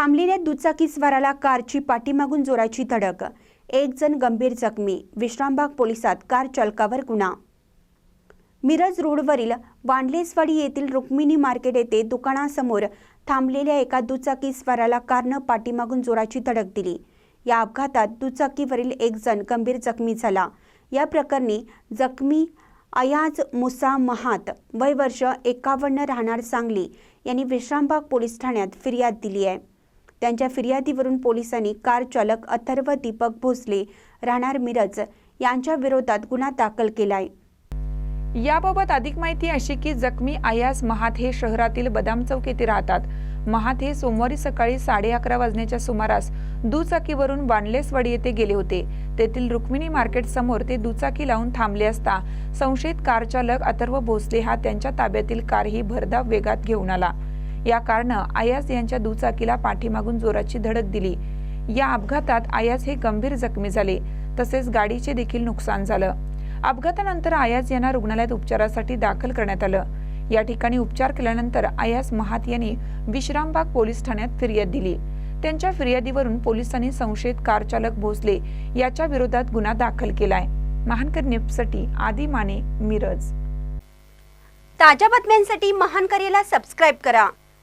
थांबलेल्या दुचाकीस्वाराला कारची पाठीमागून जोराची धडक. एक जण गंभीर जखमी. विश्रामबाग पोलिसात कार चालकावर गुन्हा. मिरज रोडवरील वांडलेसवाडी येथील रुक्मिणी मार्केट येथे दुकानासमोर थांबलेल्या एका दुचाकीस्वाराला कारनं पाठीमागून जोराची धडक दिली. या अपघातात दुचाकीवरील एक जण गंभीर जखमी झाला. या प्रकरणी जखमी अयाज मुसा महात वय वर्ष एकावन्न राहणार सांगली यांनी विश्रामबाग पोलीस ठाण्यात फिर्याद दिली आहे. त्यांच्या फिर्यादीवरून पोलिसांनी कार चालक अथर्व दीपक भोसले राहणार मिरज यांच्या विरोधात गुन्हा दाखल केलाय. याबाबत अधिक माहिती अशी की जखमी आयास महात हे शहरातील बदाम चौक येथे राहतात. महात हे सोमवारी सकाळी साडे अकरा वाजण्याच्या सुमारास दुचाकीवरून बांडलेसवाडी येथे गेले होते. तेथील रुक्मिणी मार्केट समोर ते दुचाकी लावून थांबले असता संशयित कार चालक अथर्व भोसले हा त्यांच्या ताब्यातील कार ही भरधाव वेगात घेऊन आला. या कारनं आयास यांच्या दुचाकीला पाठीमागून जोराची धडक दिली. या अपघातात आयास हे गंभीर जखमी झाले. तसेच गाडीचे देखील नुकसान झालं. अपघातानंतर आयाज यांना रुग्णालयात उपचारासाठी दाखल करण्यात आलं. या ठिकाणी उपचार केल्यानंतर आयास महात यांनी विश्रामबाग पोलीस ठाण्यात फिर्याद दिली. त्यांच्या फिर्यादीवरून पोलिसांनी संशयित कार चालक भोसले. याच्या विरोधात गुन्हा दाखल केलाय. महानकर न्यूजसाठी आदी माने मिरज. ताज्या बातम्यांसाठी महानकरेला सबस्क्राईब करा.